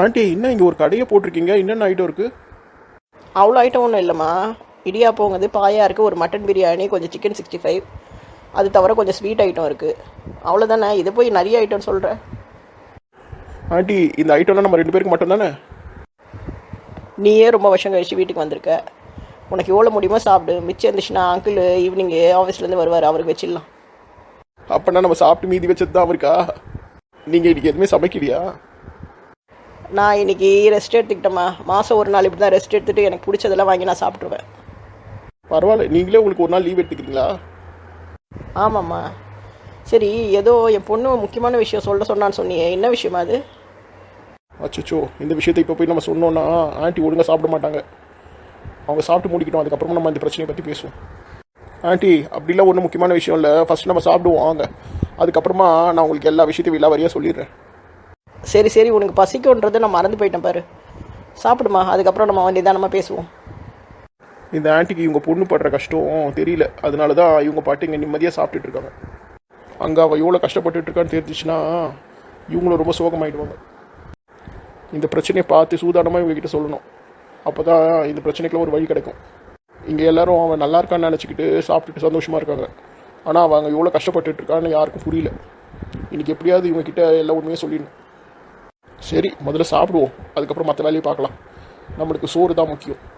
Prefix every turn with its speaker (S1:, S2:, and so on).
S1: Aunty இன்னும் இங்கே ஒரு கடையை போட்டிருக்கீங்க. என்னென்ன ஐட்டம் இருக்குது
S2: அவ்வளோ ஐட்டம் ஒன்றும் இல்லைம்மா. இடியாப்போங்குது பாயா இருக்குது ஒரு மட்டன் பிரியாணி கொஞ்சம் சிக்கன் சிக்ஸ்டி ஃபைவ் அது தவிர கொஞ்சம் ஸ்வீட் ஐட்டம் இருக்குது அவ்வளோதானே இது போய் நிறைய ஐட்டம் சொல்கிறேன்
S1: ஆண்டி இந்த ஐட்டம்லாம் நம்ம ரெண்டு பேருக்கு மட்டும் தானே
S2: நீயே ரொம்ப வருஷம் கழிச்சு வீட்டுக்கு வந்திருக்க. உனக்கு எவ்வளோ முடியுமோ சாப்பிடு. மிச்சம் இருந்துச்சுன்னா அங்கிள் ஈவினிங்கு ஆஃபீஸ்லேருந்து வருவார் அவருக்கு வச்சிடலாம்.
S1: அப்போனா நம்ம சாப்பிட்டு மீதி வச்சது தான் இருக்கா நீங்கள் இன்னைக்கு எதுவுமே சமைக்கலையா?
S2: நான் இன்னைக்கு ரெஸ்ட் எடுத்துக்கிட்டேம்மா. மாதம் ஒரு நாள் இப்படி தான் ரெஸ்ட் எடுத்துகிட்டு எனக்கு பிடிச்சதெல்லாம் வாங்கி நான் சாப்பிட்ருவேன்
S1: பரவாயில்ல நீங்களே உங்களுக்கு ஒரு நாள் லீவ் எடுத்துக்கிறீங்களா?
S2: ஆமாம்மா. சரி ஏதோ என் பொண்ணு முக்கியமான விஷயம் சொல்ல சொன்னான்னு சொன்னியே. என்ன விஷயமா அது?
S1: அச்சச்சோ இந்த விஷயத்தை இப்போ போய் நம்ம சொன்னோன்னா ஆண்டி ஒழுங்காக சாப்பிட மாட்டாங்க. அவங்க சாப்பிட்டு முடிக்கட்டும் அதுக்கப்புறமா நம்ம இந்த பிரச்சனையை பற்றி பேசுவோம். ஆண்டி அப்படிலாம் ஒன்றும் முக்கியமான விஷயம் இல்லை. ஃபர்ஸ்ட் நம்ம சாப்பிடுவோம் வாங்க. அதுக்கப்புறமா நான் உங்களுக்கு எல்லா விஷயத்தையும் விழா வரியாக சொல்லிடுறேன்.
S2: சரி சரி உனக்கு பசிக்கும்ன்றதை நான் மறந்து போயிட்டேன் பாரு. சாப்பிடுமா? அதுக்கப்புறம் நம்ம நிதானமாக பேசுவோம்.
S1: இந்த ஆண்டிக்கு இவங்க பொண்ணு படுற கஷ்டம் தெரியல. அதனால தான் இவங்க பாட்டு இங்கே நிம்மதியாக சாப்பிட்டுட்டு இருக்காங்க அங்கே அவள் எவ்வளோ கஷ்டப்பட்டுட்டு இருக்கான்னு தெரிஞ்சிச்சுன்னா இவங்களும் ரொம்ப சோகமாயிடுவாங்க. இந்த பிரச்சனையை பார்த்து சூதானமாக இவங்ககிட்ட சொல்லணும். அப்போ தான் இந்த பிரச்சனைக்குள்ள ஒரு வழி கிடைக்கும். இங்கே எல்லோரும் அவன் நல்லா இருக்கான்னு நினச்சிக்கிட்டு சாப்பிட்டுட்டு சந்தோஷமாக இருக்காங்க. ஆனால் அவங்க எவ்வளோ கஷ்டப்பட்டுட்டு இருக்கான்னு யாருக்கும் புரியல. இன்றைக்கி எப்படியாவது இவங்ககிட்ட எல்லா உண்மையும் சொல்லிடணும். சரி முதல்ல சாப்பிடுவோம். அதுக்கப்புறம் மற்ற வேலையை பார்க்கலாம். நம்மளுக்கு சோறு தான் முக்கியம்.